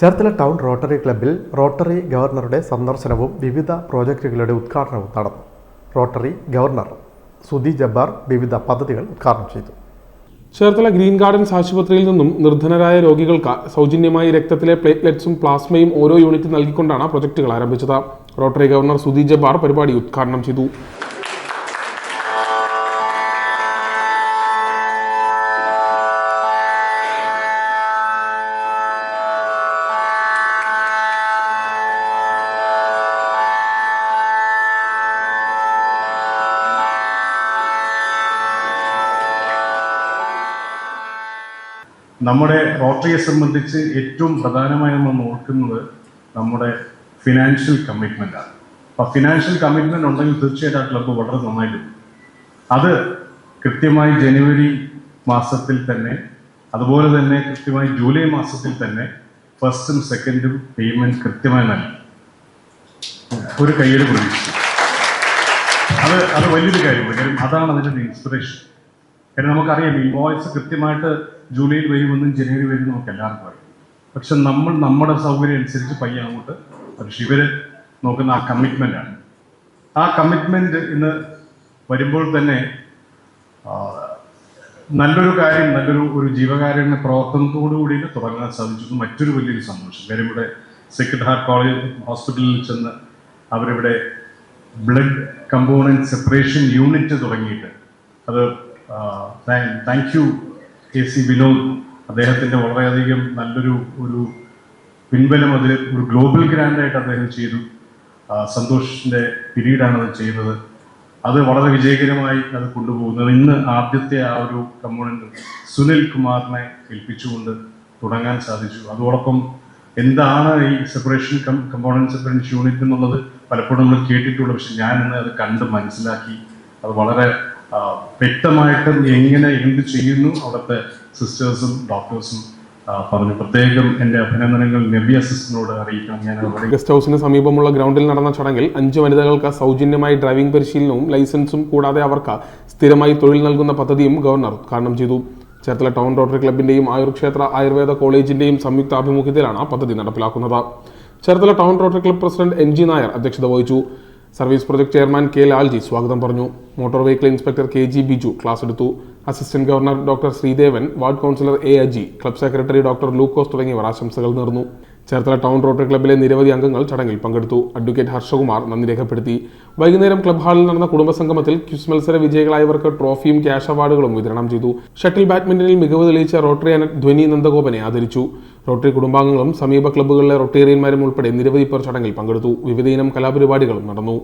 Cherthala town rotary ക്ലബ്ബിൽ rotary ഗവർണറുടെ സന്ദർശനവും വിവിധ പ്രോജക്റ്റുകളുടെ ഉദ്ഘാടനവും നടന്നു. റോട്ടറി ഗവർണർ സുധി ജബ്ബാർ വിവിധ പദ്ധതികൾ ഉദ്ഘാടനം ചെയ്തു. ചേർത്തല ഗ്രീൻ ഗാർഡൻസ് ആശുപത്രിയിൽ നിന്നും നിർധനരായ രോഗികൾക്ക് സൗജന്യമായി രക്തത്തിലെ പ്ലേറ്റ്ലെറ്റ്സും പ്ലാസ്മയും ഓരോ യൂണിറ്റ് നൽകിക്കൊണ്ടാണ് പ്രൊജക്ടുകൾ ആരംഭിച്ചത്. റോട്ടറി ഗവർണർ സുധി ജബ്ബാർ പരിപാടി ഉദ്ഘാടനം ചെയ്തു. നമ്മുടെ റോട്ടറിയെ സംബന്ധിച്ച് ഏറ്റവും പ്രധാനമായി നമ്മൾ നോക്കുന്നത് നമ്മുടെ ഫിനാൻഷ്യൽ കമ്മിറ്റ്മെന്റ് ആണ്. അപ്പൊ ഫിനാൻഷ്യൽ കമ്മിറ്റ്മെന്റ് ഉണ്ടെങ്കിൽ തീർച്ചയായിട്ടും ആ ക്ലബ്ബ് വളരെ നന്നായിട്ട്. അത് കൃത്യമായി ജനുവരി മാസത്തിൽ തന്നെ അതുപോലെ തന്നെ കൃത്യമായി ജൂലൈ മാസത്തിൽ തന്നെ ഫസ്റ്റും സെക്കൻഡും പേയ്മെന്റ് കൃത്യമായി നൽകി. ഒരു കയ്യിൽ പ്രതീക്ഷിച്ചു. അത് അത് വലിയൊരു കാര്യമാണ് കാര്യം. അതാണ് അതിന്റെ ഇൻസ്പിറേഷൻ കാരണം നമുക്കറിയാം ഇൻവോയ്സ് കൃത്യമായിട്ട് ജൂലൈയിൽ വരുമെന്നും ജനുവരി വരുമെന്നും നമുക്ക് എല്ലാവർക്കും അറിയാം. പക്ഷെ നമ്മൾ നമ്മുടെ സൗകര്യം അനുസരിച്ച് പയ്യെ അങ്ങോട്ട് പക്ഷെ ഇവർ നോക്കുന്ന ആ കമ്മിറ്റ്മെന്റ് ആണ്. ആ കമ്മിറ്റ്മെന്റ് ഇന്ന് വരുമ്പോൾ തന്നെ നല്ലൊരു കാര്യം നല്ലൊരു ഒരു ജീവകാരുണ്യ പ്രവർത്തനത്തോടു കൂടി ഇത് തുടങ്ങാൻ സാധിച്ചു മറ്റൊരു വലിയൊരു സന്തോഷം. കാര്യം ഇവിടെ സെക്രട്ട് ഹാർട്ട് കോളേജ് ഹോസ്പിറ്റലിൽ ചെന്ന് അവരിവിടെ ബ്ലഡ് കമ്പോണന്റ് സെപ്പറേഷൻ യൂണിറ്റ് തുടങ്ങിയിട്ട് അത് thank you K C Vinod അദ്ദേഹത്തിന്റെ വളരെയധികം നല്ലൊരു ഒരു പിൻബലം അതിൽ ഒരു ഗ്ലോബൽ ഗ്രാൻഡായിട്ട് അദ്ദേഹം ചെയ്തു. സന്തോഷിന്റെ പിരീഡാണ് അത് ചെയ്യുന്നത്. അത് വളരെ വിജയകരമായി അത് കൊണ്ടുപോകുന്നത്. ഇന്ന് ആദ്യത്തെ ആ ഒരു കമ്പോണന്റ് സുനിൽ കുമാറിനെ ഏൽപ്പിച്ചുകൊണ്ട് തുടങ്ങാൻ സാധിച്ചു. അതോടൊപ്പം എന്താണ് ഈ സെപ്പറേഷൻ കമ്പോണന്റ് സെപ്പറേഷൻ യൂണിറ്റ് എന്നുള്ളത് പലപ്പോഴും നമ്മൾ കേട്ടിട്ടുള്ളൂ പക്ഷെ ഞാൻ ഇന്ന് അത് കണ്ട് മനസ്സിലാക്കി. അത് വളരെ വ്യക്തമായിട്ടും എങ്ങനെ എന്ത് ചെയ്യുന്നു അവിടുത്തെ സിസ്റ്റേഴ്സും ഡോക്ടേഴ്സും പറഞ്ഞു. പ്രത്യേകം എന്റെ അഭിനന്ദനങ്ങൾ നബി അസിസ്റ്റിനോട് അറിയിക്കാം ഞാൻ ഗസ്റ്റ് ഹൗസിന് സമീപമുള്ള ഗ്രൗണ്ടിൽ നടന്ന ചടങ്ങിൽ അഞ്ച് വനിതകൾക്ക് സൗജന്യമായി ഡ്രൈവിംഗ് പരിശീലനവും ലൈസൻസും കൂടാതെ അവർക്ക് സ്ഥിരമായി തൊഴിൽ നൽകുന്ന പദ്ധതിയും ഗവർണർ ഉദ്ഘാടനം ചെയ്തു. ചേർത്തല ടൗൺ റോട്ടറി ക്ലബിന്റെയും ആയുർക്ഷേത്ര ആയുർവേദ കോളേജിന്റെയും സംയുക്ത ആഭിമുഖ്യത്തിലാണ് പദ്ധതി നടപ്പിലാക്കുന്നത്. Cherthala town rotary club president N G Nair അധ്യക്ഷത വഹിച്ചു. Service project chairman K Lalji സ്വാഗതം പറഞ്ഞു. Motor vehicle inspector K G Biju class എടുത്തു. Assistant governor doctor Sreedevan ward councillor A Aji club secretary doctor Lukose തുടങ്ങിയവർ ആശംസകൾ നേർന്നു. Cherthala town rotary ക്ലബ്ബിലെ നിരവധി അംഗങ്ങൾ ചടങ്ങിൽ പങ്കെടുത്തു. അഡ്വക്കേറ്റ് ഹർഷകുമാർ നന്ദി രേഖപ്പെടുത്തി. വൈകുന്നേരം ക്ലബ് ഹാളിൽ നടന്ന കുടുംബ സംഗമത്തിൽ ക്വിസ് മത്സര വിജയികളായവർക്ക് ട്രോഫിയും ക്യാഷ് അവാർഡുകളും വിതരണം ചെയ്തു. ഷട്ടിൽ ബാഡ്മിന്റണിൽ മികവ് തെളിയിച്ച റോട്ടറി അനറ്റ് ധ്വനി നന്ദഗോപനെ ആദരിച്ചു. റോട്ടറി കുടുംബാംഗങ്ങളും സമീപ ക്ലബ്ബുകളിലെ റൊട്ടേറിയന്മാരും ഉൾപ്പെടെ നിരവധി പേർ ചടങ്ങിൽ പങ്കെടുത്തു. വിവിധയിനം കലാപരിപാടികളും നടന്നു.